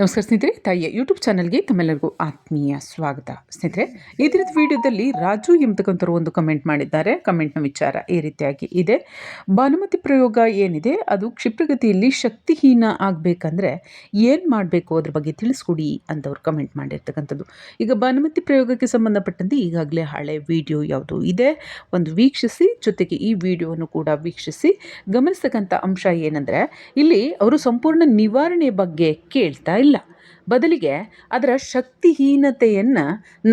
ನಮಸ್ಕಾರ ಸ್ನೇಹಿತರೆ, ತಾಯಿಯ ಯೂಟ್ಯೂಬ್ ಚಾನಲ್ಗೆ ತಮ್ಮೆಲ್ಲರಿಗೂ ಆತ್ಮೀಯ ಸ್ವಾಗತ. ಸ್ನೇಹಿತರೆ, ಈ ದಿನದ ವಿಡಿಯೋದಲ್ಲಿ ರಾಜು ಎಂಬತಕ್ಕಂಥವ್ರು ಒಂದು ಕಮೆಂಟ್ ಮಾಡಿದ್ದಾರೆ. ಕಮೆಂಟ್ನ ವಿಚಾರ ಈ ರೀತಿಯಾಗಿ ಇದೆ. ಭಾನುಮತಿ ಪ್ರಯೋಗ ಏನಿದೆ? ಅದು ಕ್ಷಿಪ್ರಗತಿಯಲ್ಲಿ ಶಕ್ತಿಹೀನ ಆಗಬೇಕಂದ್ರೆ ಏನು ಮಾಡಬೇಕು? ಅದ್ರ ಬಗ್ಗೆ ತಿಳಿಸ್ಕೊಡಿ ಅಂತವ್ರು ಕಮೆಂಟ್ ಮಾಡಿರ್ತಕ್ಕಂಥದ್ದು. ಈಗ ಭಾನುಮತಿ ಪ್ರಯೋಗಕ್ಕೆ ಸಂಬಂಧಪಟ್ಟಂತೆ ಈಗಾಗಲೇ ಹಳೆ ವಿಡಿಯೋ ಯಾವುದು ಇದೆ. ಒಂದು ವೀಕ್ಷಿಸಿ, ಜೊತೆಗೆ ಈ ವಿಡಿಯೋವನ್ನು ಕೂಡ ವೀಕ್ಷಿಸಿ ಗಮನಿಸ್ತಕ್ಕಂಥ ಅಂಶ ಏನಂದರೆ, ಇಲ್ಲಿ ಅವರು ಸಂಪೂರ್ಣ ನಿವಾರಣೆ ಬಗ್ಗೆ ಕೇಳ್ತಾ ಬದಲಿಗೆ ಅದರ ಶಕ್ತಿಹೀನತೆಯನ್ನು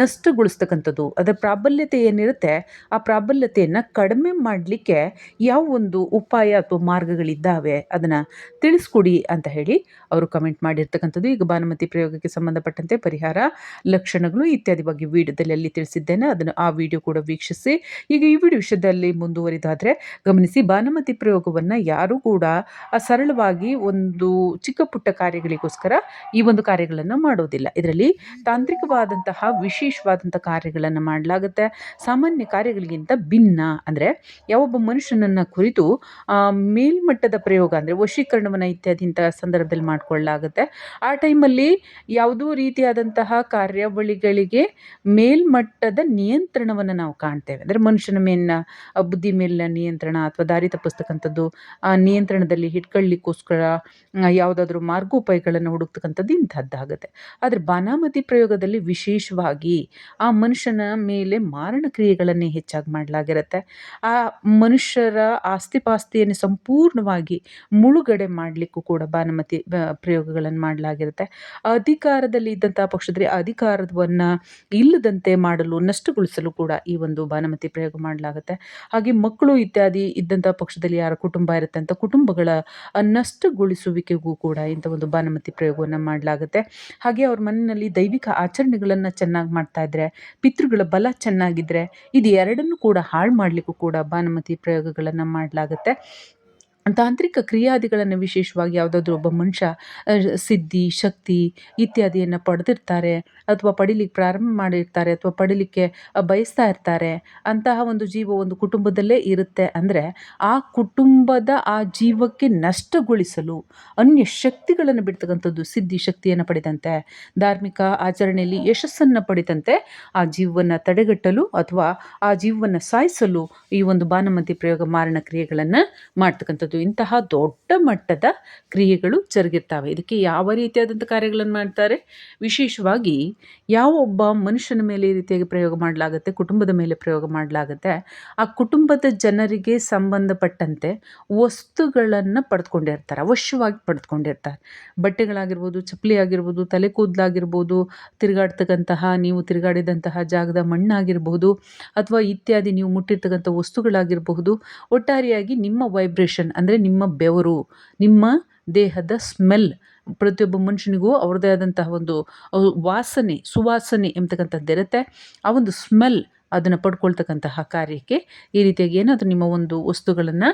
ನಷ್ಟಗೊಳಿಸ್ತಕ್ಕಂಥದ್ದು, ಅದರ ಪ್ರಾಬಲ್ಯತೆ ಏನಿರುತ್ತೆ ಆ ಪ್ರಾಬಲ್ಯತೆಯನ್ನು ಕಡಿಮೆ ಮಾಡಲಿಕ್ಕೆ ಯಾವ ಒಂದು ಉಪಾಯ ಅಥವಾ ಮಾರ್ಗಗಳಿದ್ದಾವೆ ಅದನ್ನು ತಿಳಿಸ್ಕೊಡಿ ಅಂತ ಹೇಳಿ ಅವರು ಕಮೆಂಟ್ ಮಾಡಿರ್ತಕ್ಕಂಥದ್ದು. ಈಗ ಭಾನುಮತಿ ಪ್ರಯೋಗಕ್ಕೆ ಸಂಬಂಧಪಟ್ಟಂತೆ ಪರಿಹಾರ, ಲಕ್ಷಣಗಳು ಇತ್ಯಾದಿ ಬಗ್ಗೆ ವಿಡಿಯೋದಲ್ಲಿ ಅಲ್ಲಿ ತಿಳಿಸಿದ್ದೇನೆ. ಅದನ್ನು ಆ ವಿಡಿಯೋ ಕೂಡ ವೀಕ್ಷಿಸಿ. ಈಗ ಈ ವಿಡಿಯೋ ವಿಷಯದಲ್ಲಿ ಮುಂದುವರಿದಾದರೆ ಗಮನಿಸಿ ಭಾನುಮತಿ ಪ್ರಯೋಗವನ್ನು ಯಾರೂ ಕೂಡ ಸರಳವಾಗಿ ಒಂದು ಚಿಕ್ಕ ಪುಟ್ಟ ಕಾರ್ಯಗಳಿಗೋಸ್ಕರ ಈ ಒಂದು ಕಾರ್ಯಗಳನ್ನು ಮಾಡೋದಿಲ್ಲ. ಇದರಲ್ಲಿ ತಾಂತ್ರಿಕವಾದಂತಹ ವಿಶೇಷವಾದಂಥ ಕಾರ್ಯಗಳನ್ನು ಮಾಡಲಾಗುತ್ತೆ. ಸಾಮಾನ್ಯ ಕಾರ್ಯಗಳಿಗಿಂತ ಭಿನ್ನ. ಅಂದರೆ ಯಾವೊಬ್ಬ ಮನುಷ್ಯನನ್ನು ಕುರಿತು ಮೇಲ್ಮಟ್ಟದ ಪ್ರಯೋಗ ಅಂದರೆ ವಶೀಕರಣವನ್ನು ಇತ್ಯಾದಿ ಇಂಥ ಸಂದರ್ಭದಲ್ಲಿ ಮಾಡಿಕೊಳ್ಳಲಾಗುತ್ತೆ ಆ ಟೈಮಲ್ಲಿ ಯಾವುದೋ ರೀತಿಯಾದಂತಹ ಕಾರ್ಯಾವಳಿಗಳಿಗೆ ಮೇಲ್ಮಟ್ಟದ ನಿಯಂತ್ರಣವನ್ನು ನಾವು ಕಾಣ್ತೇವೆ. ಅಂದರೆ ಮನುಷ್ಯನ ಮೇಲಿನ ಬುದ್ಧಿ ಮೇಲಿನ ನಿಯಂತ್ರಣ ಅಥವಾ ದಾರಿ ತಪ್ಪಿಸ್ತಕ್ಕಂಥದ್ದು ನಿಯಂತ್ರಣದಲ್ಲಿ ಹಿಡ್ಕೊಳ್ಳಿಕ್ಕೋಸ್ಕರ ಯಾವುದಾದ್ರೂ ಮಾರ್ಗೋಪಾಯಗಳನ್ನು ಹುಡುಕ್ತಕ್ಕಂಥದ್ದು ಇಂಥದ್ದಾಗುತ್ತೆ ಆದರೆ ಬಾನಾಮತಿ ಪ್ರಯೋಗದಲ್ಲಿ ವಿಶೇಷವಾಗಿ ಆ ಮನುಷ್ಯನ ಮೇಲೆ ಮಾರಣ ಕ್ರಿಯೆಗಳನ್ನೇ ಹೆಚ್ಚಾಗಿ ಮಾಡಲಾಗಿರುತ್ತೆ. ಆ ಮನುಷ್ಯರ ಆಸ್ತಿಪಾಸ್ತಿಯನ್ನು ಸಂಪೂರ್ಣವಾಗಿ ಮುಳುಗಡೆ ಮಾಡಲಿಕ್ಕೂ ಕೂಡ ಬಾನುಮತಿ ಪ್ರಯೋಗಗಳನ್ನು ಮಾಡಲಾಗಿರುತ್ತೆ. ಅಧಿಕಾರದಲ್ಲಿ ಇದ್ದಂಥ ಪಕ್ಷದಲ್ಲಿ ಅಧಿಕಾರವನ್ನು ಇಲ್ಲದಂತೆ ಮಾಡಲು, ನಷ್ಟಗೊಳಿಸಲು ಕೂಡ ಈ ಒಂದು ಬಾನುಮತಿ ಪ್ರಯೋಗ ಮಾಡಲಾಗುತ್ತೆ. ಹಾಗೆ ಮಕ್ಕಳು ಇತ್ಯಾದಿ ಇದ್ದಂಥ ಪಕ್ಷದಲ್ಲಿ ಯಾರ ಕುಟುಂಬ ಇರುತ್ತೆ ಅಂತ ಕುಟುಂಬಗಳ ನಷ್ಟಗೊಳಿಸುವಿಕೆಗೂ ಕೂಡ ಇಂಥ ಒಂದು ಬಾನುಮತಿ ಪ್ರಯೋಗವನ್ನು ಮಾಡಲಾಗುತ್ತೆ. ಹಾಗೆ ಅವ್ರ ಮನೆಯಲ್ಲಿ ದೈವಿಕ ಆಚರಣೆಗಳನ್ನು ಚೆನ್ನಾಗಿ ಮಾಡ್ತಾ ಇದ್ರೆ, ಪಿತೃಗಳ ಬಲ ಚೆನ್ನಾಗಿದ್ರೆ, ಇದು ಎರಡನ್ನೂ ಕೂಡ ಹಾಳು ಮಾಡಲಿಕ್ಕೂ ಕೂಡ ಬಾನುಮತಿ ಪ್ರಯೋಗಗಳನ್ನು ಮಾಡಲಾಗುತ್ತೆ. ತಾಂತ್ರಿಕ ಕ್ರಿಯಾದಿಗಳನ್ನು ವಿಶೇಷವಾಗಿ ಯಾವುದಾದ್ರೂ ಒಬ್ಬ ಮನುಷ್ಯ ಸಿದ್ಧಿ, ಶಕ್ತಿ ಇತ್ಯಾದಿಯನ್ನು ಪಡೆದಿರ್ತಾರೆ ಅಥವಾ ಪಡಿಲಿಕ್ಕೆ ಪ್ರಾರಂಭ ಮಾಡಿರ್ತಾರೆ ಅಥವಾ ಪಡಿಲಿಕ್ಕೆ ಬಯಸ್ತಾ ಇರ್ತಾರೆ, ಅಂತಹ ಒಂದು ಜೀವ ಒಂದು ಕುಟುಂಬದಲ್ಲೇ ಇರುತ್ತೆ ಅಂದರೆ ಆ ಕುಟುಂಬದ ಆ ಜೀವಕ್ಕೆ ನಷ್ಟಗೊಳಿಸಲು, ಅನ್ಯ ಶಕ್ತಿಗಳನ್ನು ಬಿಡ್ತಕ್ಕಂಥದ್ದು ಸಿದ್ಧಿ ಶಕ್ತಿಯನ್ನು ಪಡೆದಂತೆ, ಧಾರ್ಮಿಕ ಆಚರಣೆಯಲ್ಲಿ ಯಶಸ್ಸನ್ನು ಪಡೆದಂತೆ ಆ ಜೀವವನ್ನು ತಡೆಗಟ್ಟಲು ಅಥವಾ ಆ ಜೀವವನ್ನು ಸಾಯಿಸಲು ಈ ಒಂದು ಬಾನಮತಿ ಪ್ರಯೋಗ ಮಾರಣ ಕ್ರಿಯೆಗಳನ್ನು ಮಾಡ್ತಕ್ಕಂಥದ್ದು. ಇಂತಹ ದೊಡ್ಡ ಮಟ್ಟದ ಕ್ರಿಯೆಗಳು ಜರುಗಿರ್ತವೆ. ಇದಕ್ಕೆ ಯಾವ ರೀತಿಯಾದಂಥ ಕಾರ್ಯಗಳನ್ನು ಮಾಡ್ತಾರೆ? ವಿಶೇಷವಾಗಿ ಯಾವ ಒಬ್ಬ ಮನುಷ್ಯನ ಮೇಲೆ ಈ ರೀತಿಯಾಗಿ ಪ್ರಯೋಗ ಮಾಡಲಾಗುತ್ತೆ, ಕುಟುಂಬದ ಮೇಲೆ ಪ್ರಯೋಗ ಮಾಡಲಾಗುತ್ತೆ, ಆ ಕುಟುಂಬದ ಜನರಿಗೆ ಸಂಬಂಧಪಟ್ಟಂತೆ ವಸ್ತುಗಳನ್ನು ಪಡೆದುಕೊಂಡಿರ್ತಾರೆ, ಅವಶ್ಯವಾಗಿ ಪಡೆದುಕೊಂಡಿರ್ತಾರೆ. ಬಟ್ಟೆಗಳಾಗಿರ್ಬೋದು ಚಪ್ಪಲಿ ಆಗಿರ್ಬೋದು ತಲೆ ಕೂದಲಾಗಿರ್ಬೋದು, ತಿರುಗಾಡ್ತಕ್ಕಂತಹ ನೀವು ತಿರುಗಾಡಿದಂತಹ ಜಾಗದ ಮಣ್ಣಾಗಿರ್ಬೋದು, ಅಥವಾ ಇತ್ಯಾದಿ ನೀವು ಮುಟ್ಟಿರ್ತಕ್ಕಂಥ ವಸ್ತುಗಳಾಗಿರಬಹುದು, ಒಟ್ಟಾರೆಯಾಗಿ ನಿಮ್ಮ ವೈಬ್ರೇಷನ್ ಅಂದರೆ ನಿಮ್ಮ ಬೆವರು, ನಿಮ್ಮ ದೇಹದ ಸ್ಮೆಲ್ ಪ್ರತಿಯೊಬ್ಬ ಮನುಷ್ಯನಿಗೂ ಅವ್ರದ್ದೇ ಆದಂತಹ ಒಂದು ವಾಸನೆ, ಸುವಾಸನೆ ಎಂಬತಕ್ಕಂಥದ್ದು ಇರುತ್ತೆ. ಆ ಒಂದು ಸ್ಮೆಲ್ ಅದನ್ನು ಪಡ್ಕೊಳ್ತಕ್ಕಂತಹ ಕಾರ್ಯಕ್ಕೆ ಈ ರೀತಿಯಾಗಿ ಏನಾದರೂ ನಿಮ್ಮ ಒಂದು ವಸ್ತುಗಳನ್ನು,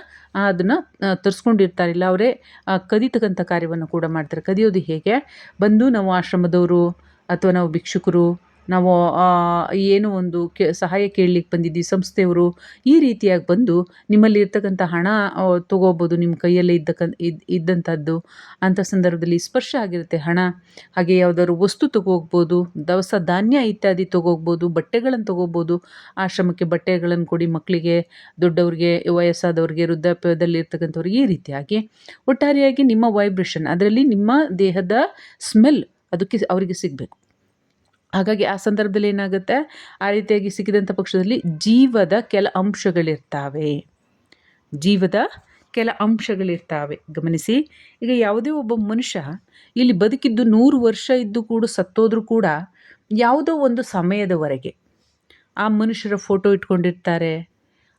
ಅದನ್ನು ತರಿಸ್ಕೊಂಡಿರ್ತಾರಿಲ್ಲ ಅವರೇ ಕದಿತಕ್ಕಂಥ ಕಾರ್ಯವನ್ನು ಕೂಡ ಮಾಡ್ತಾರೆ. ಕದಿಯೋದು ಹೇಗೆ? ಬಂದು ನಾವು ಆಶ್ರಮದವರು ಅಥವಾ ನಾವು ಭಿಕ್ಷುಕರು ನಾವು ಏನು ಒಂದು ಕೆ, ಸಹಾಯ ಕೇಳಲಿಕ್ಕೆ ಬಂದಿದ್ದೀವಿ. ಸಂಸ್ಥೆಯವರು ಈ ರೀತಿಯಾಗಿ ಬಂದು ನಿಮ್ಮಲ್ಲಿ ಇರ್ತಕ್ಕಂಥ ಹಣ ತೊಗೋಬೋದು, ನಿಮ್ಮ ಕೈಯಲ್ಲೇ ಇದ್ದಕ್ಕಂಥ ಇದ್ದ ಇದ್ದಂಥದ್ದು. ಅಂಥ ಸಂದರ್ಭದಲ್ಲಿ ಸ್ಪರ್ಶ ಆಗಿರುತ್ತೆ ಹಣ. ಹಾಗೆ ಯಾವುದಾದ್ರು ವಸ್ತು ತಗೋಗ್ಬೋದು, ದವಸ ಧಾನ್ಯ ಇತ್ಯಾದಿ ತಗೋಗ್ಬೋದು ಬಟ್ಟೆಗಳನ್ನು ತಗೋಬೋದು ಆಶ್ರಮಕ್ಕೆ ಬಟ್ಟೆಗಳನ್ನು ಕೊಡಿ ಮಕ್ಕಳಿಗೆ ದೊಡ್ಡವ್ರಿಗೆ, ವಯಸ್ಸಾದವ್ರಿಗೆ ವೃದ್ಧಾಪ್ಯದಲ್ಲಿ ಇರ್ತಕ್ಕಂಥವ್ರಿಗೆ ಈ ರೀತಿಯಾಗಿ ಒಟ್ಟಾರೆಯಾಗಿ ನಿಮ್ಮ ವೈಬ್ರೇಷನ್, ಅದರಲ್ಲಿ ನಿಮ್ಮ ದೇಹದ ಸ್ಮೆಲ್ ಅದಕ್ಕೆ ಅವರಿಗೆ ಸಿಗಬೇಕು. ಹಾಗಾಗಿ ಆ ಸಂದರ್ಭದಲ್ಲಿ ಏನಾಗುತ್ತೆ? ಆ ರೀತಿಯಾಗಿ ಸಿಕ್ಕಿದಂಥ ಪಕ್ಷದಲ್ಲಿ ಜೀವದ ಕೆಲ ಅಂಶಗಳಿರ್ತಾವೆ. ಜೀವದ ಕೆಲ ಅಂಶಗಳಿರ್ತಾವೆ. ಗಮನಿಸಿ, ಈಗ ಯಾವುದೇ ಒಬ್ಬ ಮನುಷ್ಯ ಇಲ್ಲಿ ಬದುಕಿದ್ದು ನೂರು ವರ್ಷ ಇದ್ದು ಕೂಡ ಸತ್ತೋದ್ರೂ ಕೂಡ ಯಾವುದೋ ಒಂದು ಸಮಯದವರೆಗೆ ಆ ಮನುಷ್ಯರ ಫೋಟೋ ಇಟ್ಕೊಂಡಿರ್ತಾರೆ.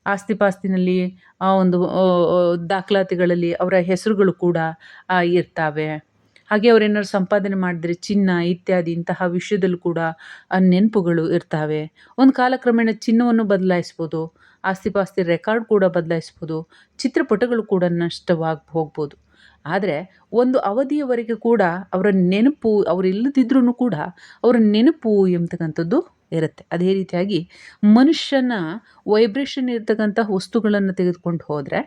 ಆಸ್ತಿ ಪಾಸ್ತಿನಲ್ಲಿ ಆ ಒಂದು ದಾಖಲಾತಿಗಳಲ್ಲಿ ಅವರ ಹೆಸರುಗಳು ಕೂಡ ಇರ್ತಾವೆ. ಹಾಗೆ ಅವರೇನಾದ್ರು ಸಂಪಾದನೆ ಮಾಡಿದ್ರೆ ಚಿನ್ನ ಇತ್ಯಾದಿ ಇಂತಹ ವಿಷಯದಲ್ಲೂ ಕೂಡ ನೆನಪುಗಳು ಇರ್ತವೆ. ಒಂದು ಕಾಲಕ್ರಮೇಣ ಚಿನ್ನವನ್ನು ಬದಲಾಯಿಸ್ಬೋದು, ಆಸ್ತಿಪಾಸ್ತಿ ರೆಕಾರ್ಡ್ ಕೂಡ ಬದಲಾಯಿಸ್ಬೋದು, ಚಿತ್ರಪಟಗಳು ಕೂಡ ನಷ್ಟವಾಗಿ ಹೋಗ್ಬೋದು ಆದರೆ ಒಂದು ಅವಧಿಯವರೆಗೆ ಕೂಡ ಅವರ ನೆನಪು ಅವರು ಇಲ್ಲದಿದ್ರೂ ಕೂಡ ಅವರ ನೆನಪು ಎಂಬತಕ್ಕಂಥದ್ದು ಇರುತ್ತೆ. ಅದೇ ರೀತಿಯಾಗಿ ಮನುಷ್ಯನ ವೈಬ್ರೇಷನ್ ಇರ್ತಕ್ಕಂಥ ವಸ್ತುಗಳನ್ನು ತೆಗೆದುಕೊಂಡು ಹೋದರೆ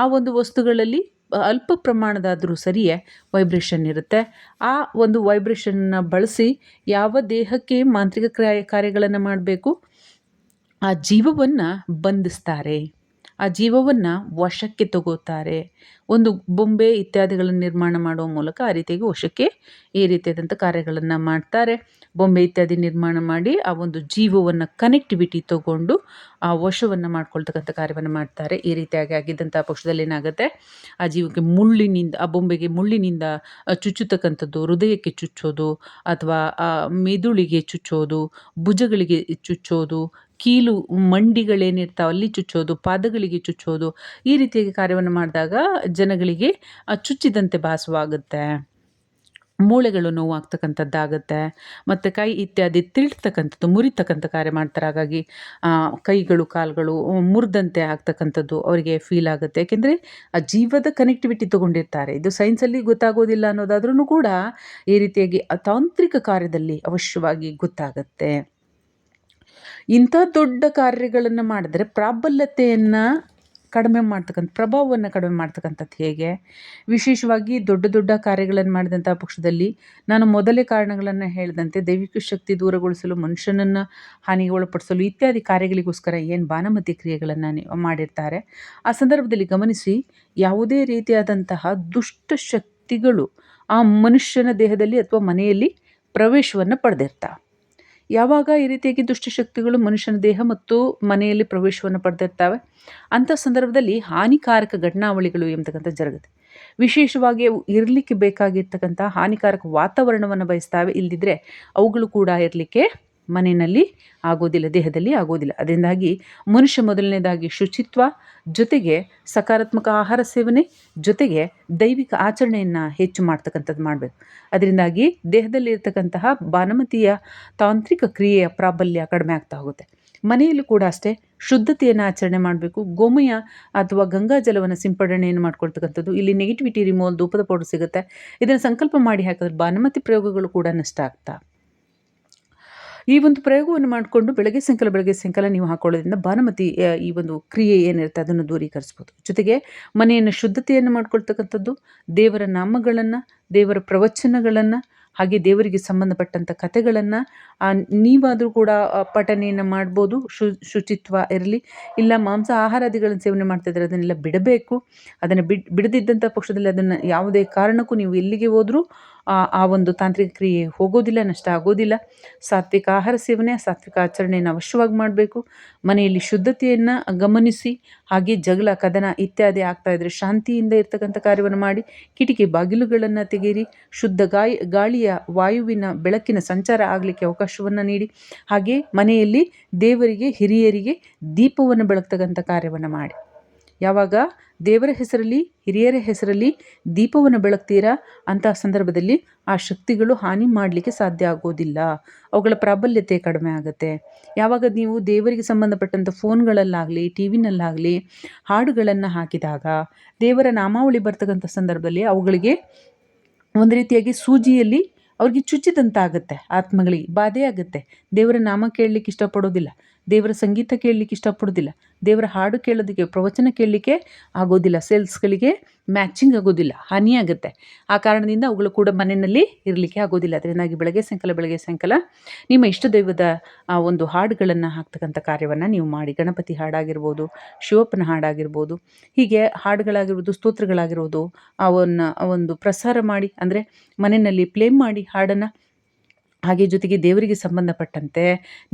ಆ ಒಂದು ವಸ್ತುಗಳಲ್ಲಿ ಅಲ್ಪ ಪ್ರಮಾಣದಾದರೂ ಸರಿಯೇ ವೈಬ್ರೇಷನ್ ಇರುತ್ತೆ. ಆ ಒಂದು ವೈಬ್ರೇಷನ್ನ ಬಳಸಿ ಯಾವ ದೇಹಕ್ಕೆ ಮಾಂತ್ರಿಕ ಕ್ರಿಯ ಕಾರ್ಯಗಳನ್ನು ಮಾಡಬೇಕು? ಆ ಜೀವವನ್ನು ಬಂಧಿಸ್ತಾರೆ. ಆ ಜೀವವನ್ನು ವಶಕ್ಕೆ ತಗೋತಾರೆ. ಒಂದು ಬೊಂಬೆ ಇತ್ಯಾದಿಗಳನ್ನು ನಿರ್ಮಾಣ ಮಾಡುವ ಮೂಲಕ ಆ ರೀತಿಯಾಗಿ ವಶಕ್ಕೆ ಈ ರೀತಿಯಾದಂಥ ಕಾರ್ಯಗಳನ್ನು ಮಾಡ್ತಾರೆ. ಬೊಂಬೆ ಇತ್ಯಾದಿ ನಿರ್ಮಾಣ ಮಾಡಿ ಆ ಒಂದು ಜೀವವನ್ನು ಕನೆಕ್ಟಿವಿಟಿ ತಗೊಂಡು ಆ ವಶವನ್ನು ಮಾಡ್ಕೊಳ್ತಕ್ಕಂಥ ಕಾರ್ಯವನ್ನು ಮಾಡ್ತಾರೆ. ಈ ರೀತಿಯಾಗಿ ಆಗಿದ್ದಂಥ ಪಕ್ಷದಲ್ಲಿ ಏನಾಗುತ್ತೆ? ಆ ಜೀವಕ್ಕೆ ಮುಳ್ಳಿನಿಂದ, ಆ ಬೊಂಬೆಗೆ ಮುಳ್ಳಿನಿಂದ ಚುಚ್ಚುತಕ್ಕಂಥದ್ದು ಹೃದಯಕ್ಕೆ ಚುಚ್ಚೋದು, ಅಥವಾ ಮೆದುಳಿಗೆ ಚುಚ್ಚೋದು, ಭುಜಗಳಿಗೆ ಚುಚ್ಚೋದು ಕೀಲು ಮಂಡಿಗಳೇನಿರ್ತಾವೆ, ಅಲ್ಲಿ ಚುಚ್ಚೋದು, ಪಾದಗಳಿಗೆ ಚುಚ್ಚೋದು, ಈ ರೀತಿಯಾಗಿ ಕಾರ್ಯವನ್ನು ಮಾಡಿದಾಗ ಜನಗಳಿಗೆ ಚುಚ್ಚಿದಂತೆ ಭಾಸವಾಗುತ್ತೆ. ಮೂಳೆಗಳು ನೋವಾಗ್ತಕ್ಕಂಥದ್ದಾಗುತ್ತೆ. ಮತ್ತು ಕೈ ಇತ್ಯಾದಿ ತಿಳ್ತಕ್ಕಂಥದ್ದು, ಮುರಿತಕ್ಕಂಥ ಕಾರ್ಯ ಮಾಡ್ತಾರೆ. ಹಾಗಾಗಿ ಕೈಗಳು, ಕಾಲುಗಳು ಮುರಿದಂತೆ ಆಗ್ತಕ್ಕಂಥದ್ದು ಅವರಿಗೆ ಫೀಲ್ ಆಗುತ್ತೆ. ಯಾಕೆಂದರೆ, ಆ ಜೀವದ ಕನೆಕ್ಟಿವಿಟಿ ತೊಗೊಂಡಿರ್ತಾರೆ. ಇದು ಸೈನ್ಸಲ್ಲಿ ಗೊತ್ತಾಗೋದಿಲ್ಲ ಅನ್ನೋದಾದ್ರೂ ಕೂಡ ಈ ರೀತಿಯಾಗಿ ತಾಂತ್ರಿಕ ಕಾರ್ಯದಲ್ಲಿ ಅವಶ್ಯವಾಗಿ ಗೊತ್ತಾಗುತ್ತೆ. ಇಂಥ ದೊಡ್ಡ ಕಾರ್ಯಗಳನ್ನು ಮಾಡಿದ್ರೆ ಪ್ರಾಬಲ್ಯತೆಯನ್ನು ಕಡಿಮೆ ಮಾಡ್ತಕ್ಕಂಥ, ಪ್ರಭಾವವನ್ನು ಕಡಿಮೆ ಮಾಡ್ತಕ್ಕಂಥದ್ದು ಹೇಗೆ? ವಿಶೇಷವಾಗಿ ದೊಡ್ಡ ದೊಡ್ಡ ಕಾರ್ಯಗಳನ್ನು ಮಾಡಿದಂಥ ಪಕ್ಷದಲ್ಲಿ ನಾನು ಮೊದಲೇ ಕಾರಣಗಳನ್ನು ಹೇಳಿದಂತೆ ದೈವಿಕ ಶಕ್ತಿ ದೂರಗೊಳಿಸಲು, ಮನುಷ್ಯನನ್ನು ಹಾನಿಗೆ ಒಳಪಡಿಸಲು ಇತ್ಯಾದಿ ಕಾರ್ಯಗಳಿಗೋಸ್ಕರ ಏನು ಬಾನಮತಿ ಕ್ರಿಯೆಗಳನ್ನು ಮಾಡಿರ್ತಾರೆ. ಆ ಸಂದರ್ಭದಲ್ಲಿ ಗಮನಿಸಿ ಯಾವುದೇ ರೀತಿಯಾದಂತಹ ದುಷ್ಟ ಶಕ್ತಿಗಳು ಆ ಮನುಷ್ಯನ ದೇಹದಲ್ಲಿ ಅಥವಾ ಮನೆಯಲ್ಲಿ ಪ್ರವೇಶವನ್ನು ಪಡೆದಿರ್ತಾವೆ. ಯಾವಾಗ ಈ ರೀತಿಯಾಗಿ ದುಷ್ಟಶಕ್ತಿಗಳು ಮನುಷ್ಯನ ದೇಹ ಮತ್ತು ಮನೆಯಲ್ಲಿ ಪ್ರವೇಶವನ್ನು ಪಡೆದಿರ್ತವೆ? ಅಂಥ ಸಂದರ್ಭದಲ್ಲಿ ಹಾನಿಕಾರಕ ಘಟನಾವಳಿಗಳು ಎಂಬತಕ್ಕಂಥ ಜರುಗುತ್ತೆ. ವಿಶೇಷವಾಗಿ ಅವು ಇರಲಿಕ್ಕೆ ಬೇಕಾಗಿರ್ತಕ್ಕಂಥ ಹಾನಿಕಾರಕ ವಾತಾವರಣವನ್ನು ಬಯಸ್ತಾವೆ. ಇಲ್ಲದಿದ್ದರೆ ಅವುಗಳು ಕೂಡ ಇರಲಿಕ್ಕೆ ಮನೆಯಲ್ಲಿ ಆಗೋದಿಲ್ಲ, ದೇಹದಲ್ಲಿ ಆಗೋದಿಲ್ಲ. ಅದರಿಂದಾಗಿ ಮನುಷ್ಯ ಮೊದಲನೇದಾಗಿ ಶುಚಿತ್ವ, ಜೊತೆಗೆ ಸಕಾರಾತ್ಮಕ ಆಹಾರ ಸೇವನೆ, ಜೊತೆಗೆ ದೈವಿಕ ಆಚರಣೆಯನ್ನು ಹೆಚ್ಚು ಮಾಡ್ತಕ್ಕಂಥದ್ದು ಮಾಡಬೇಕು. ಅದರಿಂದಾಗಿ ದೇಹದಲ್ಲಿ ಇರತಕ್ಕಂತಹ ಬಾನಮತಿಯ ತಾಂತ್ರಿಕ ಕ್ರಿಯೆಯ ಪ್ರಾಬಲ್ಯ ಕಡಿಮೆ ಆಗ್ತಾ ಹೋಗುತ್ತೆ. ಮನೆಯಲ್ಲೂ ಕೂಡ ಅಷ್ಟೇ, ಶುದ್ಧತೆಯನ್ನು ಆಚರಣೆ ಮಾಡಬೇಕು. ಗೋಮಯ ಅಥವಾ ಗಂಗಾ ಜಲವನ್ನು ಸಿಂಪಡಣೆಯನ್ನು ಮಾಡ್ಕೊಳ್ತಕ್ಕಂಥದ್ದು. ಇಲ್ಲಿ ನೆಗೆಟಿವಿಟಿ ರಿಮೋಲ್ ಧೂಪದ ಪೌಡರ್ ಸಿಗುತ್ತೆ. ಇದನ್ನು ಸಂಕಲ್ಪ ಮಾಡಿ ಹಾಕಿದ್ರೆ ಬಾನಮತಿ ಪ್ರಯೋಗಗಳು ಕೂಡ ನಷ್ಟ ಆಗ್ತಾ ಈ ಒಂದು ಪ್ರಯೋಗವನ್ನು ಮಾಡಿಕೊಂಡು ಬೆಳಗ್ಗೆ ಸಾಯಂಕಾಲ, ಬೆಳಗ್ಗೆ ಸಂಕಲ ನೀವು ಹಾಕೊಳ್ಳೋದ್ರಿಂದ ಭಾನುಮತಿ ಈ ಒಂದು ಕ್ರಿಯೆ ಏನಿರುತ್ತೆ ಅದನ್ನು ದೂರೀಕರಿಸ್ಬೋದು. ಜೊತೆಗೆ ಮನೆಯನ್ನು ಶುದ್ಧತೆಯನ್ನು ಮಾಡ್ಕೊಳ್ತಕ್ಕಂಥದ್ದು, ದೇವರ ನಾಮಗಳನ್ನು, ದೇವರ ಪ್ರವಚನಗಳನ್ನು, ಹಾಗೆ ದೇವರಿಗೆ ಸಂಬಂಧಪಟ್ಟಂಥ ಕಥೆಗಳನ್ನು ನೀವಾದರೂ ಕೂಡ ಪಠನೆಯನ್ನು ಮಾಡ್ಬೋದು. ಶು, ಶುಚಿತ್ವ ಇರಲಿ. ಇಲ್ಲ ಮಾಂಸ ಆಹಾರಾದಿಗಳನ್ನು ಸೇವನೆ ಮಾಡ್ತಾಯಿದ್ರೆ ಅದನ್ನೆಲ್ಲ ಬಿಡಬೇಕು. ಅದನ್ನು ಬಿಡ್, ಬಿಡದಿದ್ದಂಥ ಪಕ್ಷದಲ್ಲಿ ಅದನ್ನು ಯಾವುದೇ ಕಾರಣಕ್ಕೂ ನೀವು ಎಲ್ಲಿಗೆ ಹೋದರೂ ಆ ಒಂದು ತಾಂತ್ರಿಕ ಕ್ರಿಯೆ ಹೋಗೋದಿಲ್ಲ, ನಷ್ಟ ಆಗೋದಿಲ್ಲ. ಸಾತ್ವಿಕ ಆಹಾರ ಸೇವನೆ, ಸಾತ್ವಿಕ ಆಚರಣೆಯನ್ನು ಅವಶ್ಯವಾಗಿ ಮಾಡಬೇಕು. ಮನೆಯಲ್ಲಿ ಶುದ್ಧತೆಯನ್ನು ಗಮನಿಸಿ, ಹಾಗೆ ಜಗಳ, ಕದನ ಇತ್ಯಾದಿ ಆಗ್ತಾ ಇದ್ದರೆ ಶಾಂತಿಯಿಂದ ಇರ್ತಕ್ಕಂಥ ಕಾರ್ಯವನ್ನು ಮಾಡಿ, ಕಿಟಕಿ ಬಾಗಿಲುಗಳನ್ನು ತೆಗೀರಿ ಶುದ್ಧ ಗಾಳಿಯ ವಾಯುವಿನ ಬೆಳಕಿನ ಸಂಚಾರ ಆಗಲಿಕ್ಕೆ ಅವಕಾಶವನ್ನು ನೀಡಿ. ಹಾಗೆ ಮನೆಯಲ್ಲಿ ದೇವರಿಗೆ, ಹಿರಿಯರಿಗೆ ದೀಪವನ್ನು ಬೆಳಗ್ತಕ್ಕಂಥ ಕಾರ್ಯವನ್ನು ಮಾಡಿ. ಯಾವಾಗ? ದೇವರ ಹೆಸರಲ್ಲಿ, ಹಿರಿಯರ ಹೆಸರಲ್ಲಿ ದೀಪವನ್ನು ಬೆಳಗ್ತೀರಾ? ಅಂತಹ ಸಂದರ್ಭದಲ್ಲಿ ಆ ಶಕ್ತಿಗಳು ಹಾನಿ ಮಾಡಲಿಕ್ಕೆ ಸಾಧ್ಯ ಆಗೋದಿಲ್ಲ. ಅವುಗಳ ಪ್ರಾಬಲ್ಯತೆ ಕಡಿಮೆ ಆಗುತ್ತೆ. ಯಾವಾಗ ನೀವು ದೇವರಿಗೆ ಸಂಬಂಧಪಟ್ಟಂಥ ಫೋನ್ಗಳಲ್ಲಾಗಲಿ ಟಿ ವಿನಲ್ಲಾಗಲಿ ಹಾಡುಗಳನ್ನು ಹಾಕಿದಾಗ, ದೇವರ ನಾಮಾವಳಿ ಬರ್ತಕ್ಕಂಥ ಸಂದರ್ಭದಲ್ಲಿ ಅವುಗಳಿಗೆ ಒಂದು ರೀತಿಯಾಗಿ ಸೂಜಿಯಲ್ಲಿ ಅವ್ರಿಗೆ ಚುಚ್ಚಿದಂತಾಗುತ್ತೆ, ಆತ್ಮಗಳಿಗೆ ಬಾಧೆ ಆಗುತ್ತೆ. ದೇವರ ನಾಮ ಕೇಳಲಿಕ್ಕೆ ಇಷ್ಟಪಡೋದಿಲ್ಲ. ದೇವರ ಸಂಗೀತ ಕೇಳಲಿಕ್ಕೆ ಇಷ್ಟಪಡೋದಿಲ್ಲ ದೇವರ ಹಾಡು ಕೇಳೋದಕ್ಕೆ, ಪ್ರವಚನ ಕೇಳಲಿಕ್ಕೆ ಆಗೋದಿಲ್ಲ. ಸೇಲ್ಸ್ಗಳಿಗೆ ಮ್ಯಾಚಿಂಗ್ ಆಗೋದಿಲ್ಲ. ಹಾನಿಯಾಗುತ್ತೆ ಆ ಕಾರಣದಿಂದ ಅವುಗಳು ಕೂಡ ಮನೆಯಲ್ಲಿ ಇರಲಿಕ್ಕೆ ಆಗೋದಿಲ್ಲ. ಅದರಿಂದಾಗಿ ಬೆಳಗ್ಗೆ ಸಾಯಂಕಾಲ ಬೆಳಗ್ಗೆ ಸಾಯಂಕಾಲ ನಿಮ್ಮ ಇಷ್ಟ ದೈವದ, ಆ, ಒಂದು ಹಾಡುಗಳನ್ನು ಹಾಕ್ತಕ್ಕಂಥ ಕಾರ್ಯವನ್ನು ನೀವು ಮಾಡಿ. ಗಣಪತಿ ಹಾಡಾಗಿರ್ಬೋದು, ಶಿವಪ್ಪನ ಹಾಡಾಗಿರ್ಬೋದು, ಹೀಗೆ ಹಾಡುಗಳಾಗಿರ್ಬೋದು, ಸ್ತೋತ್ರಗಳಾಗಿರ್ಬೋದು, ಅವನ್ನು ಒಂದು ಪ್ರಸಾರ ಮಾಡಿ, ಅಂದರೆ ಮನೆಯಲ್ಲಿ ಪ್ಲೇ ಮಾಡಿ ಹಾಡನ್ನು ಹಾಗೆ ಜೊತೆಗೆ ದೇವರಿಗೆ ಸಂಬಂಧಪಟ್ಟಂತೆ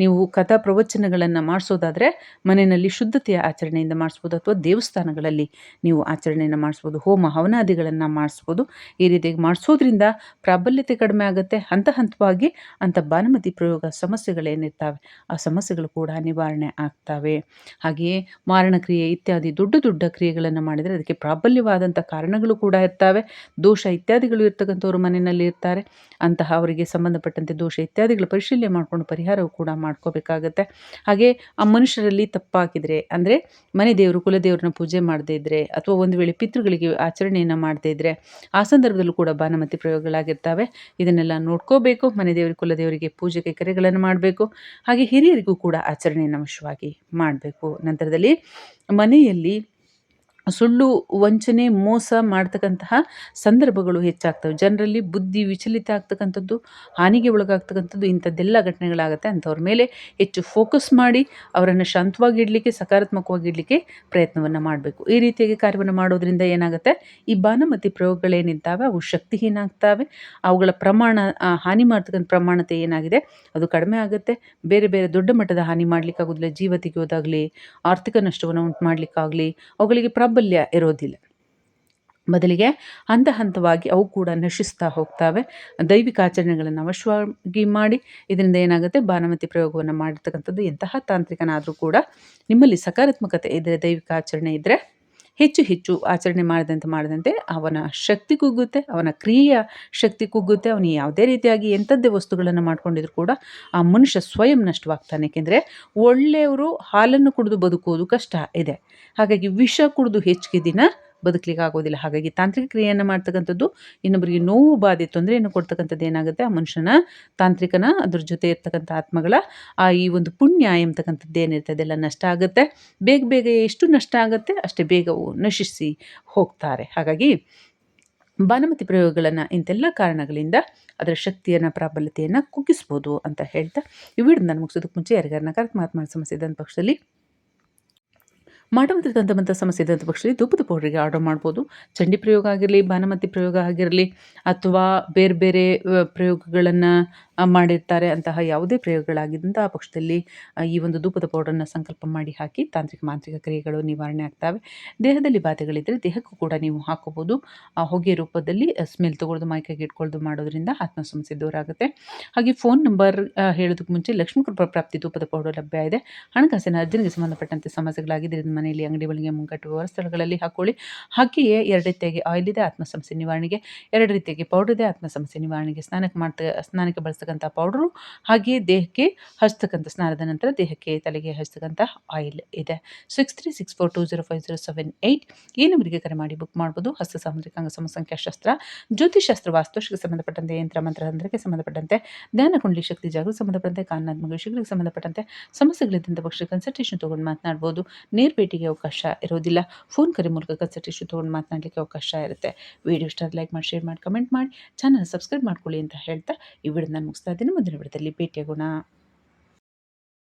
ನೀವು ಕಥಾ ಪ್ರವಚನಗಳನ್ನು ಮಾಡಿಸೋದಾದರೆ ಮನೆಯಲ್ಲಿ ಶುದ್ಧತೆಯ ಆಚರಣೆಯಿಂದ ಮಾಡಿಸ್ಬೋದು ಅಥವಾ ದೇವಸ್ಥಾನಗಳಲ್ಲಿ ನೀವು ಆಚರಣೆಯನ್ನು ಮಾಡಿಸ್ಬೋದು, ಹೋಮ ಹವನಾದಿಗಳನ್ನು ಮಾಡಿಸ್ಬೋದು. ಈ ರೀತಿಯಾಗಿ ಮಾಡಿಸೋದ್ರಿಂದ ಪ್ರಾಬಲ್ಯತೆ ಕಡಿಮೆ ಆಗುತ್ತೆ. ಹಂತ ಹಂತವಾಗಿ ಅಂಥ ಬಾನುಮತಿ ಪ್ರಯೋಗ ಸಮಸ್ಯೆಗಳೇನಿರ್ತಾವೆ, ಆ ಸಮಸ್ಯೆಗಳು ಕೂಡ ನಿವಾರಣೆ ಆಗ್ತವೆ. ಹಾಗೆಯೇ ಮಾರಣ ಕ್ರಿಯೆ ಇತ್ಯಾದಿ ದೊಡ್ಡ ದೊಡ್ಡ ಕ್ರಿಯೆಗಳನ್ನು ಮಾಡಿದರೆ ಅದಕ್ಕೆ ಪ್ರಾಬಲ್ಯವಾದಂಥ ಕಾರಣಗಳು ಕೂಡ ಇರ್ತವೆ. ದೋಷ ಇತ್ಯಾದಿಗಳು ಇರ್ತಕ್ಕಂಥವ್ರು ಮನೆಯಲ್ಲಿ ಇರ್ತಾರೆ ಅಂತಹ ಅವರಿಗೆ ಸಂಬಂಧಪಟ್ಟಂತೆ ದೋಷ ಇತ್ಯಾದಿಗಳ ಪರಿಶೀಲನೆ ಮಾಡಿಕೊಂಡು ಪರಿಹಾರವು ಕೂಡ ಮಾಡ್ಕೋಬೇಕಾಗತ್ತೆ. ಹಾಗೆ ಆ ಮನುಷ್ಯರಲ್ಲಿ ತಪ್ಪಾಕಿದರೆ ಅಂದರೆ ಮನೆ ದೇವರು ಕುಲದೇವರನ್ನ ಪೂಜೆ ಮಾಡದೇ ಇದ್ದರೆ ಅಥವಾ ಒಂದು ವೇಳೆ ಪಿತೃಗಳಿಗೆ ಆಚರಣೆಯನ್ನು ಮಾಡದೇ ಇದ್ದರೆ ಆ ಸಂದರ್ಭದಲ್ಲೂ ಕೂಡ ಬಾನಮತಿ ಪ್ರಯೋಗಗಳಾಗಿರ್ತವೆ. ಇದನ್ನೆಲ್ಲ ನೋಡ್ಕೋಬೇಕು, ಮನೆ ದೇವರು ಕುಲದೇವರಿಗೆ ಪೂಜೆಗೆ ಕರೆಗಳನ್ನು ಮಾಡಬೇಕು. ಹಾಗೆ ಹಿರಿಯರಿಗೂ ಕೂಡ ಆಚರಣೆಯನ್ನು ಅವಶ್ಯವಾಗಿ ಮಾಡಬೇಕು. ನಂತರದಲ್ಲಿ ಮನೆಯಲ್ಲಿ ಸುಳ್ಳು, ವಂಚನೆ, ಮೋಸ ಮಾಡ್ತಕ್ಕಂತಹ ಸಂದರ್ಭಗಳು ಹೆಚ್ಚಾಗ್ತವೆ. ಜನರಲ್ಲಿ ಬುದ್ಧಿ ವಿಚಲಿತ ಆಗ್ತಕ್ಕಂಥದ್ದು, ಹಾನಿಗೆ ಒಳಗಾಗ್ತಕ್ಕಂಥದ್ದು ಇಂಥದ್ದೆಲ್ಲ ಘಟನೆಗಳಾಗುತ್ತೆ. ಅಂಥವ್ರ ಮೇಲೆ ಹೆಚ್ಚು ಫೋಕಸ್ ಮಾಡಿ ಅವರನ್ನು ಶಾಂತವಾಗಿ ಸಕಾರಾತ್ಮಕವಾಗಿಡಲಿಕ್ಕೆ ಪ್ರಯತ್ನವನ್ನು ಮಾಡಬೇಕು. ಈ ರೀತಿಯಾಗಿ ಕಾರ್ಯವನ್ನು ಮಾಡೋದ್ರಿಂದ ಏನಾಗುತ್ತೆ? ಈ ಬಾನಮತಿ ಪ್ರಯೋಗಗಳೇನಿದ್ದಾವೆ ಅವು ಶಕ್ತಿಹೀನ ಆಗ್ತವೆ ಅವುಗಳ ಪ್ರಮಾಣ ಹಾನಿ ಮಾಡ್ತಕ್ಕಂಥ ಪ್ರಮಾಣತೆ ಏನಾಗಿದೆ? ಅದು ಕಡಿಮೆ ಆಗುತ್ತೆ. ಬೇರೆ ಬೇರೆ ದೊಡ್ಡ ಮಟ್ಟದ ಹಾನಿ ಮಾಡಲಿಕ್ಕಾಗೋದಿಲ್ಲ. ಜೀವತಿಗೆ ಹೋದಾಗಲಿ ಆರ್ಥಿಕ ನಷ್ಟವನ್ನು ಉಂಟು ಮಾಡಲಿಕ್ಕಾಗಲಿ, ಅವುಗಳಿಗೆ ಪ್ರಾಬಲ್ಯ ಇರೋದಿಲ್ಲ. ಬದಲಿಗೆ ಹಂತ ಹಂತವಾಗಿ ಅವು ಕೂಡ ನಶಿಸ್ತಾ ಹೋಗ್ತವೆ. ದೈವಿಕ ಆಚರಣೆಗಳನ್ನು ಅವಶ್ಯವಾಗಿ ಮಾಡಿ ಇದರಿಂದ ಏನಾಗುತ್ತೆ? ಬಾನಮತಿ ಪ್ರಯೋಗವನ್ನು ಮಾಡಿರ್ತಕ್ಕಂಥದ್ದು ಎಂತಹ ತಾಂತ್ರಿಕನಾದರೂ ಕೂಡ ನಿಮ್ಮಲ್ಲಿ ಸಕಾರಾತ್ಮಕತೆ ಇದ್ದರೆ ದೈವಿಕ ಆಚರಣೆ ಇದ್ದರೆ ಹೆಚ್ಚು ಹೆಚ್ಚು ಆಚರಣೆ ಮಾಡಿದಂತೆ ಮಾಡಿದಂತೆ ಅವನ ಶಕ್ತಿ ಕುಗ್ಗುತ್ತೆ, ಅವನ ಕ್ರಿಯೆಯ ಶಕ್ತಿ ಕುಗ್ಗುತ್ತೆ, ಅವನು ಯಾವುದೇ ರೀತಿಯಾಗಿ ಎಂಥದ್ದೇ ವಸ್ತುಗಳನ್ನು ಮಾಡ್ಕೊಂಡಿದ್ರು ಕೂಡ ಆ ಮನುಷ್ಯ ಸ್ವಯಂ ನಷ್ಟವಾಗ್ತಾನೆ. ಏಕೆಂದರೆ ಒಳ್ಳೆಯವರು ಹಾಲನ್ನು ಕುಡಿದು ಬದುಕುವುದು ಕಷ್ಟ ಇದೆ. ಹಾಗಾಗಿ ವಿಷ ಕುಡಿದು ಹೆಚ್ಚಿಗೆ ದಿನ ಬದುಕಲಿಕ್ಕೆ ಆಗೋದಿಲ್ಲ ಹಾಗಾಗಿ ತಾಂತ್ರಿಕ ಕ್ರಿಯೆಯನ್ನು ಮಾಡ್ತಕ್ಕಂಥದ್ದು ಇನ್ನೊಬ್ಬರಿಗೆ ನೋವು ಬಾಧೆ ತೊಂದರೆಯನ್ನು ಕೊಡ್ತಕ್ಕಂಥದ್ದು ಏನಾಗುತ್ತೆ? ಆ ಮನುಷ್ಯನ ತಾಂತ್ರಿಕನ ಅದ್ರ ಜೊತೆ ಇರ್ತಕ್ಕಂಥ ಆತ್ಮಗಳ ಆ ಈ ಒಂದು ಪುಣ್ಯ ಎಂಬತಕ್ಕಂಥದ್ದು ಏನಿರ್ತದೆ ಅದೆಲ್ಲ ನಷ್ಟ ಆಗುತ್ತೆ. ಬೇಗ ಬೇಗ ಎಷ್ಟು ನಷ್ಟ ಆಗುತ್ತೆ? ಅಷ್ಟೇ ಬೇಗವು ನಶಿಸಿ ಹೋಗ್ತಾರೆ. ಹಾಗಾಗಿ ಬಾನಮತಿ ಪ್ರಯೋಗಗಳನ್ನು ಇಂತೆಲ್ಲ ಕಾರಣಗಳಿಂದ ಅದರ ಶಕ್ತಿಯನ್ನು, ಪ್ರಾಬಲ್ಯತೆಯನ್ನು ಕುಗ್ಗಿಸ್ಬೋದು ಅಂತ ಹೇಳ್ತಾ ಈ ವಿಡಿಯೋ ನಾನು ಮುಗಿಸೋದಕ್ಕೆ ಮುಂಚೆ ಯಾರಿಗಾರ ನಕಾರಾತ್ಮಕ ಸಮಸ್ಯೆ ಇದ್ದಂಥ ಪಕ್ಷದಲ್ಲಿ ತಂತಮಂತ ಸಮಸ್ಯೆ ಇದ್ದಂಥ ಪಕ್ಷದಲ್ಲಿ ಧೂಪದ ಪೌಡ್ರಿಗೆ ಆರ್ಡರ್ ಮಾಡ್ಬೋದು. ಚಂಡಿ ಪ್ರಯೋಗ ಆಗಿರಲಿ, ಬಾನಮತಿ ಪ್ರಯೋಗ ಆಗಿರಲಿ, ಅಥವಾ ಬೇರೆ ಬೇರೆ ಪ್ರಯೋಗಗಳನ್ನು ಮಾಡಿರ್ತಾರೆ ಅಂತಹ ಯಾವುದೇ ಪ್ರಯೋಗಗಳಾಗಿದ್ದಂತಹ ಪಕ್ಷದಲ್ಲಿ ಈ ಒಂದು ಧೂಪದ ಪೌಡರನ್ನು ಸಂಕಲ್ಪ ಮಾಡಿ ಹಾಕಿ ತಾಂತ್ರಿಕ ಮಾಂತ್ರಿಕ ಕ್ರಿಯೆಗಳು ನಿವಾರಣೆ ಆಗ್ತವೆ. ದೇಹದಲ್ಲಿ ಬಾಧೆಗಳಿದ್ದರೆ ದೇಹಕ್ಕೂ ಕೂಡ ನೀವು ಹಾಕೋಬೋದು. ಆ, ಹೊಗೆ ರೂಪದಲ್ಲಿ ಸ್ಮೆಲ್ ತೊಗೊಳ್ದು ಮೈಕೈಗೆ ಇಟ್ಕೊಳ್ದು ಮಾಡೋದ್ರಿಂದ ಆತ್ಮ ಸಮಸ್ಯೆ ದೂರ ಆಗುತ್ತೆ ಹಾಗೆ ಫೋನ್ ನಂಬರ್ ಹೇಳೋದಕ್ಕೆ ಮುಂಚೆ ಲಕ್ಷ್ಮೀ ಕೃಪಾ ಪ್ರಾಪ್ತಿ ಧೂಪದ ಪೌಡರ್ ಲಭ್ಯ ಇದೆ. ಹಣಕಾಸಿನ ಅರ್ಜನೆಗೆ ಸಂಬಂಧಪಟ್ಟಂತೆ ಸಮಸ್ಯೆಗಳಾಗಿದ್ದರಿಂದ ಮನೆಯಲ್ಲಿ ಅಂಗಡಿ ಬಳಿಗೆ ಮುಂಗಟ್ಟು ವ್ಯವಹಾರ ಸ್ಥಳಗಳಲ್ಲಿ ಹಾಕೊಳ್ಳಿ. ಹಾಗೆಯೇ ಎರಡು ರೀತಿಯಾಗಿ ಆಯಿಲ್ ಇದೆ ಆತ್ಮ ಸಮಸ್ಯೆ ನಿವಾರಣೆಗೆ. ಎರಡು ರೀತಿಯಾಗಿ ಪೌಡರ್ ಇದೆ ಆತ್ಮ ಸಮಸ್ಯೆ ನಿವಾರಣೆಗೆ ಸ್ನಾನಕ್ಕೆ ಮಾಡ್ತಾ, ಸ್ನಾನಕ್ಕೆ ಬಳಸ್ತಕ್ಕಂಥ ಪೌಡ್ರು, ಹಾಗೆಯೇ ದೇಹಕ್ಕೆ ಹಚ್ತಕ್ಕಂಥ ಸ್ನಾನದ ನಂತರ ದೇಹಕ್ಕೆ ತಲೆಗೆ ಹಚ್ತಕ್ಕಂಥ ಆಯಿಲ್ ಇದೆ. Six three six four two zero five zero seven eight ಈ ನಂಬರಿಗೆ ಕರೆ ಮಾಡಿ ಬುಕ್ ಮಾಡ್ಬೋದು. ಹಸ್ತ ಸಾಮುದ್ರಿಕ ಅಂಗ ಸಂಖ್ಯಾಶಾಸ್ತ್ರ ಜ್ಯೋತಿಷಾಸ್ತ್ರ ವಾಸ್ತುಶಿಗೆ ಸಂಬಂಧಪಟ್ಟಂತೆ, ಯಂತ್ರ ಮಂತ್ರತಂತ್ರಕ್ಕೆ ಸಂಬಂಧಪಟ್ಟಂತೆ ಧ್ಯಾನ ಕುಂಡಲಿ ಶಕ್ತಿ ಜಾಗೃತಿ ಸಂಬಂಧಪಟ್ಟಂತೆ ಕಾನ್ನಾತ್ಮ ವಿಷಯಗಳಿಗೆ ಸಂಬಂಧಪಟ್ಟಂತೆ ಸಮಸ್ಯೆಗಳಿದ್ದಂಥ ಪಕ್ಷ ಕನ್ಸಲ್ಟೇಷನ್ ತೊಗೊಂಡು ಮಾತನಾಡ್ಬೋದು. ನೇರ ಭೇಟಿಗೆ ಅವಕಾಶ ಇರೋದಿಲ್ಲ. ಫೋನ್ ಕರೆ ಮೂಲಕ ಕನ್ಸಲ್ಟೇಷನ್ ತೊಗೊಂಡು ಮಾತನಾಡಲಿಕ್ಕೆ ಅವಕಾಶ ಇರುತ್ತೆ. ವಿಡಿಯೋ ಇಷ್ಟ ಲೈಕ್ ಮಾಡಿ ಶೇರ್ ಮಾಡಿ ಕಮೆಂಟ್ ಮಾಡಿ. ಚಾನಲ್ ಸಬ್ಸ್ಕ್ರೈಬ್ ಮಾಡ್ಕೊಳ್ಳಿ ಅಂತ ಹೇಳ್ತಾ ಈ ವಿಡಿಯೋ ನಾನು ಮುಗಿಸ್ತಾ ಇದ್ದೀನಿ ಮುಂದಿನ ವಿಡಿಯೋದಲ್ಲಿ ಭೇಟಿಯಾಗೋಣ